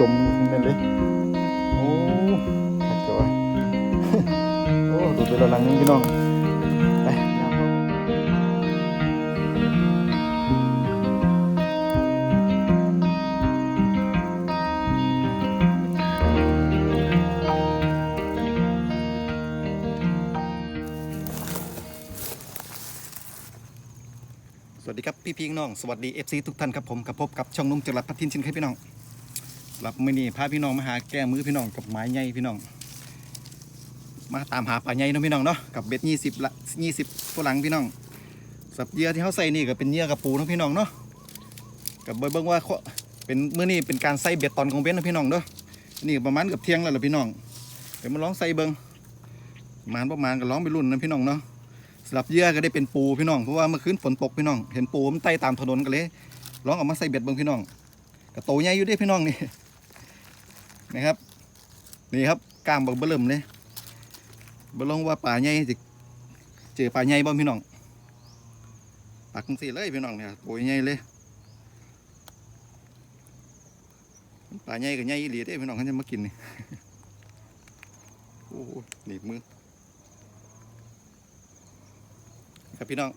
จมนั่นเลย โอ้ขัดตัวโอ้ดูไปละลังนึงพี่น้องไปสวัสดีครับ พี่พี่น้อง สวัสดี FC ทุกท่านครับผมกับพบกับช่องนุ่มจรัสพัทินชินครับพี่น้อง รับมือนี้พาพี่น้องมาหาแก้มือพี่น้องกับไม้ใหญ่พี่น้อง มาตามหาปลาใหญ่เนาะพี่น้องเนาะกับเบ็ดยี่สิบละยี่สิบตัวหลังพี่น้องสับเหยื่อที่เขาใส่นี่ก็เป็นเหยื่อกระปูเนาะพี่น้องเนาะกับเบิ่งว่าเป็นมื้อนี้เป็นการใส่เบ็ดตอนของเบ็ดนาะพี่น้องเด้อนี่ประมาณกับเที่ยงแล้วล่ะพี่น้องเดี๋ยวมาลองใส่เบิ่งมาณประมาณก็ลองไปรุ่นนะพี่น้องเนาะสำหรับเหยื่อก็ได้เป็นปูพี่น้องเพราะว่าเมื่อคืนฝนตกพี่น้อง เห็นปูมันไต่ตามถนนกันเลยลองเอามาใส่เบ็ดเบิ่งพี่น้องกระโตใหญ่อยู่ด้พี่น้องนี่ นะครับ นี่ครับกลามบักเบิ่มเลยบ่ลงว่าป่าใหญ่เจอป่าใหญ่บ่พี่น้องปักจังซี่เลยพี่น้องเนี่ยโอยใหญ่เลยป่าใหญ่ก็ใหญ่อีหลีเด้พี่น้องเขาจะมากินนี่โอ้โหหนีบมือครับพี่น้อง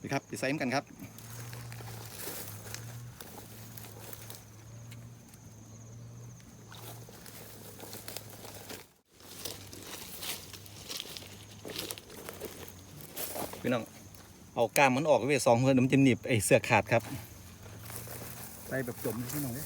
นี่ครับไปใส่กันครับพี่น้อง เอากล้ามมันออกไว้สองเพื่อนมันจะหนีบไอเสือขาดครับไปแบบจมที่น้อย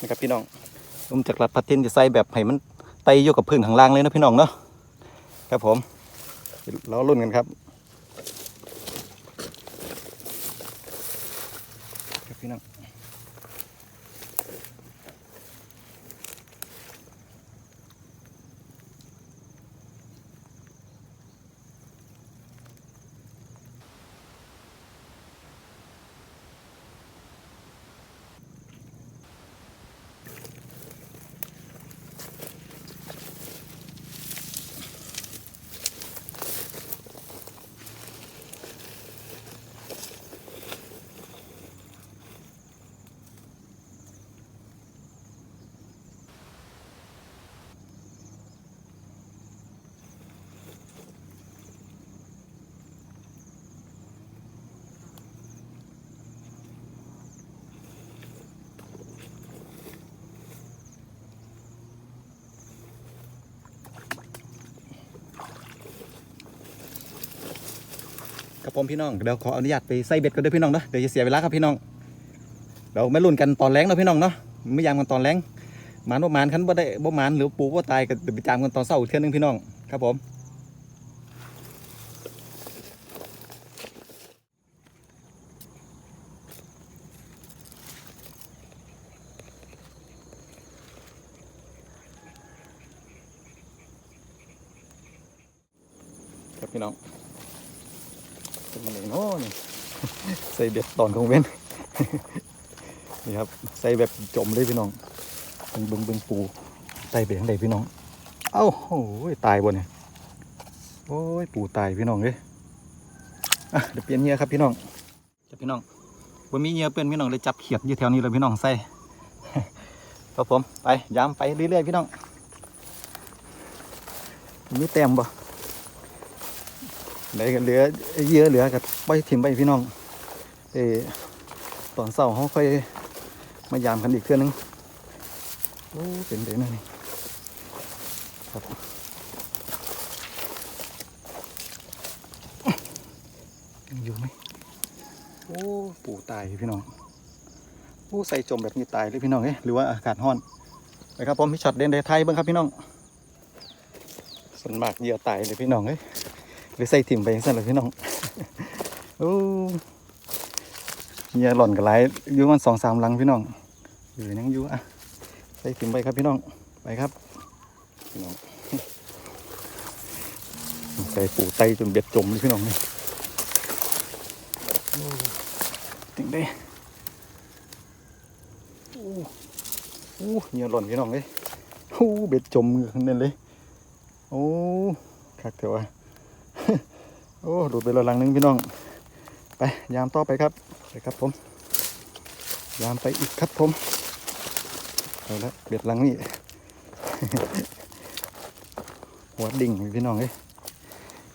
นะครับพี่น้องลมจากรัดพัดเทนจะใส่แบบให้มันไตอยู่กับพื้นข้างล่างเลยนะพี่น้องเนาะครับผมเราลุ้นกันครับ ครับผมพี่น้องเดี๋ยวขออนุญาตไปใส่เบ็ดกันด้วยพี่น้องเนาะเดี๋ยวจะเสียเวลาครับพี่น้องเดี๋ยวไม่ลุ้นกันตอนแรงเนาะพี่น้องเนาะไม่ยามกันตอนแรงหมานบ่หมานคันบ่ได้บ่หมานหรือปูบ่ตายก็เดี๋ยวไปจามกันตอนเช้าเทื่อนึงพี่น้องครับผมครับพี่น้อง มันเองเนาะนี่ใส่เบ็ดตอนของเว้นนี่ครับใส่แบบจมเลยพี่น้องเบิ่งเบิ่งเบิ่งปูใส่ไปทางใดพี่น้อง เอ้าโอ้ยตายบนเนี่ยโอ้ยปูตายพี่น้องเลยอะเดี๋ยวเปลี่ยนเหยื่อครับพี่น้องจับพี่น้องบนมีเหยื่อเปลี่ยนพี่น้องเลยจับเขียดอยู่แถวนี้เลยพี่น้องใส่ครับผมไปยามไปเรื่อยๆพี่น้องมีแต้มบ่ ไหนกันเหลือเยื่อเหลือกับไปถิ่มไปพี่น้องเออตอนเช้าเขาค่อยมายามกันอีกเทื่อนึงโอ้เป็นเด็นั่นนี่ครับยังอยู่ไหมโอ้ปู่ตายพี่น้องโอ้ใส่จมแบบนี้ตายเลยพี่น้องเอ้ยหรือว่าอากาศร้อนไปครับผมพี่ช็อตเด่นเดไทยบ้างครับพี่น้องส่วนมากเหยื่อตายเลยพี่น้องเอ้ย หรือใส่ถิ่มไปสั่นเลยพี่น้องโอ้เฮียหล่อนกับไรอยู่มันสองสามลังพี่น้องอยู่ยังอยู่อะใส่ถิ่มไปครับพี่น้องไปครับพี่น้องใส่ปูไตจนเบ็ดจมเลยพี่น้องนี่ถึงได้โอ้โอ้เหงื่อหล่อนพี่น้องเลยโอ้เบ็ดจมเนั่นเลยโอ้คักเถอะวะ โอ้ดูดไปและลังหนึงพี่น้อง ไปยามต่อไปครับไปครับผม ยามไปอีกครับผมไปแล้วเบ็ดลังนี่หัวดิ่งพี่น้องเอ้ย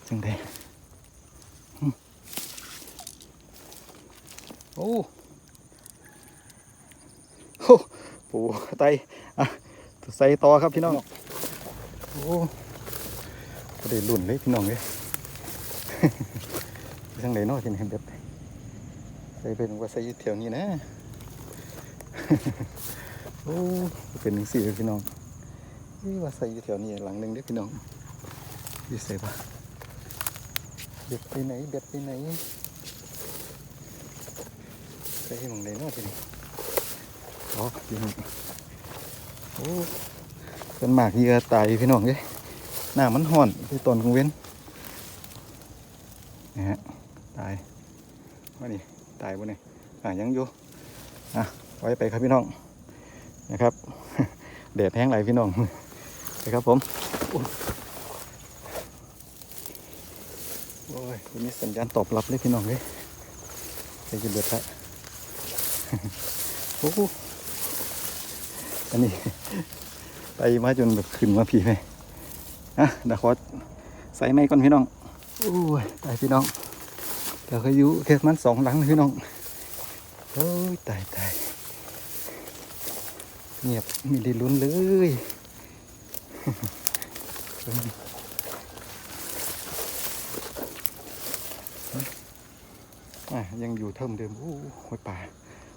จังไดหึโอ้โหปูไตอะใส่ต่อครับพี่น้อง โอ้ก็ได้ลุ่นเลยพี่น้องเลย จังไดเนาะที่นี่เบ็ดใส่เป็นว่าใส่ยู่แถวนี้นะ โอ้เป็นหนึ่งสี่เลยพี่น้องเอ้ยว่าใส่ยู่แถวนี้หลังหนึ่งเด้พี่น้องยู่ใส่ปะเบ็ดไปไหนเบ็ดไปไหนใส่ให้หมองไหนนาะทีนี้อ๋ออยู่นี่โอ้เป็นหมากเหยื่อตายพี่น้องเอ้ยหน้ามันห่อนที่ตอนกลางเว้น นะฮะตายว่านี่ตายบ่เนี่ยอะยังอยู่อะไว้ไปครับพี่น้องนะครับแดดแห้งไหลยพี่น้องนะครับผมโอ้ยวันนี้สัญญาณตอบรับเลยพี่น้องเลยใครจะเดือดละโอ้โหอันนี้ไปมาจนแบบขึ้นมาพีไหมอะเดี๋ยวขอใส่ไม้ก่อนพี่น้อง โอ้ยตายพี่น้องเดี๋ยวเขายู่แค่มันสองหลังเลยพี่น้องโอ้ยตายตายเงียบไม่ได้ลุ้นเลยอะยังอยู่เท่าเดิมโอ้หอยป่า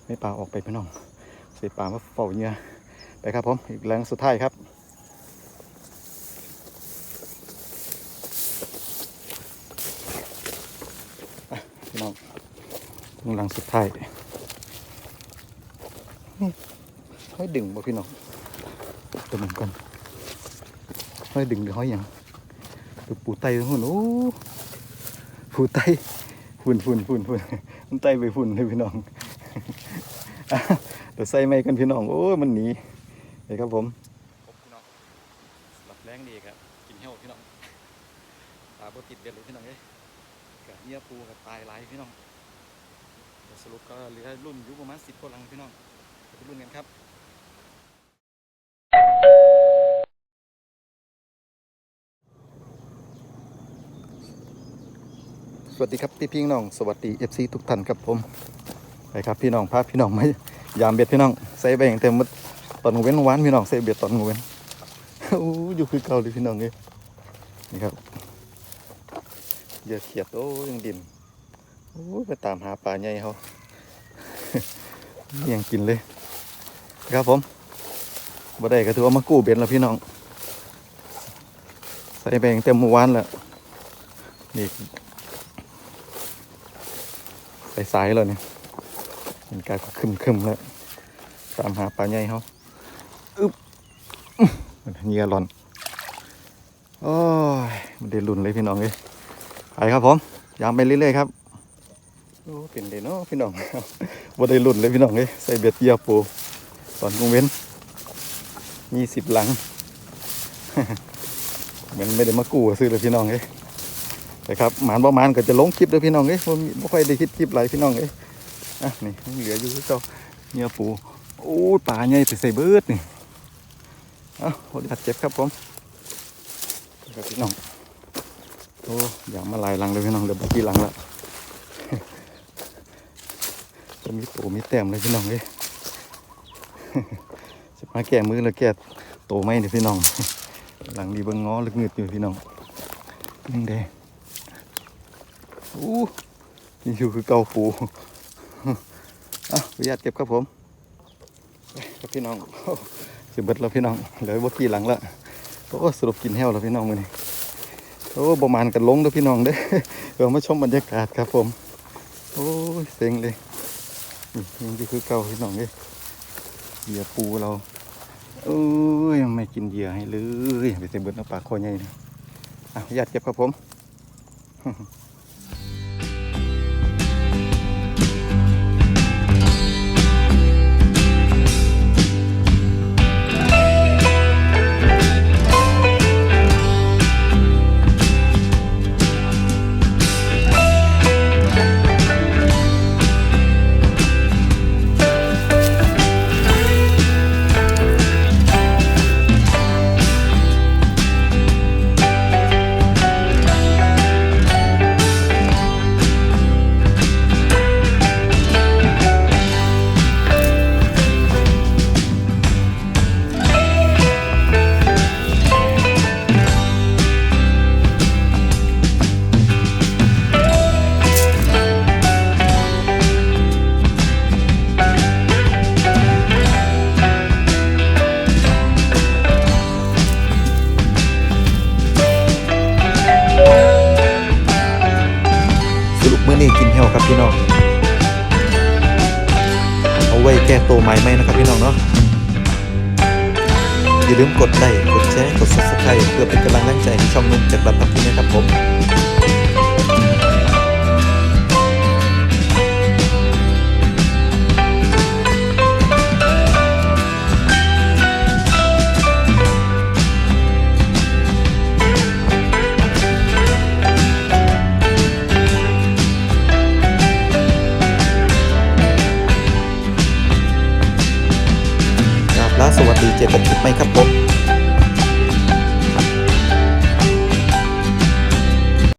ไม่ป่าออกไปพี่น้องใส่ป่ามาเฝ้าเหงื่อไปครับผมอีกแรงสุดท้ายครับ อ่ะพี่น้องกำลังสุดท้ายห้อยดึงบ่พี่น้องตัวเหมือนกันห้อยดึงหรือห้อยยังดูปูไตทุกคนโอ้ปูไตฝุ่นฝุ่นฝุ่นฝุ่นมันไตไปฝุ่นเลยพี่น้องอะเดี๋ยวใส่ไม้กันพี่น้องโอ้มันหนีเลยครับผมพี่น้องหลับแรงดีครับกินเหี้ยวพี่น้องปลาบ่ติดเบ็ดเลยพี่น้องเอ้ กับเหี้ยปูกับตายหลายพี่น้องสรุปก็เหลือรุ่นยู่ประมาณสิบกว่าลังพี่น้องไปรุ่นกันครับสวัสดีครับพี่พี่น้องสวัสดีเอฟซีทุกท่านครับผมไปครับพี่น้องพาพี่น้องมายามเบ็ดพี่น้องใส่แบ่งเต็มมดตอนเว้นหวานพี่น้องใส่เบ็ดตอนเว้นอู้อยู่คือเก่าเลยพี่น้องเลยนี่ครับ เยอะเขียดโอ้ยังดินโอ้ไปตามหาปลาใหญ่เขายังกินเลย ครับผมบ่ได้ก็ถือว่ามากู้เบ็ดแล้วพี่น้อง ใส่แบ่งเต็มเมื่อวานแล้วนี่ใส่สายแล้วเนี่ยเห็นกายก็คึมคึมๆแล้วตามหาปลาใหญ่เขาอึ๊บอื้อเหงียหลอนโอ้ยมันเดือดรุนเลยพี่น้องเลย ไปครับผมยามไปเรื่อยๆครับโอ้เป็นเดนเนาะพี่น้องบ่ได้รุ่นเลยพี่น้องเลยใส่เบ็ดเยียบปูตอนกงเว้นยี่สิบหลัง เหมือนไม่ได้มากู้ซื้อเลยพี่น้องเลยแต่ครับหมานประมาณก็จะลงคลิปเลยพี่น้องเลยผมไม่ค่อยได้คิดคลิปไรพี่น้องเลยอะนี่เหลืออยู่เจ้าเนื้อปูโอ้ยป่าใหญ่ไปใส่เบิดนี่เอ้าโหดัดเจ็บครับผมครับพี่น้อง โอ้อยากมาลายลังเลยพี่น้องเดี๋ยวบกี่ลังละจะมีตัวมีแต้มเลยพี่น้องเลยจะมาแก้มือแล้วแก้โตไหมเนี่ยพี่น้อง หลังดีเบิ้งง้อลึกเงืดอยู่พี่น้องยังแดงอู้นี่อยู่คือเกาปูอะประหยัดเก็บครับผมครับพี่น้องโอ้สิเบิดแล้วพี่น้องเหลือบ่กี่หลังละโอ้สรุปกินแห้วแล้วพี่น้องมือนี้ อ้ประมาณกันลงด้วยพี่น้องเด้อเดี๋ยวมาชมบรรยากาศครับผม โอ้ยเซ็งเลยนี่นี่คือเก่าพี่น้องเลยเหยื่อปูเราเอ้ยยังไม่กินเหยื่อให้เลยไปเต็มเบิดน้ำปลาคอใหญ่นะอะญาติเก็บครับผม สรุปมื้อนี้กินเหี่ยวครับพี่น้อง เอาไว้แก้ตัวใหม่ไหมนะครับพี่น้องเนาะ อย่าลืมกดไลค์ กดแชร์ กด subscribe เพื่อเป็นกำลังแรงใจให้ช่องนุ่มจากรับทับทินนะครับผม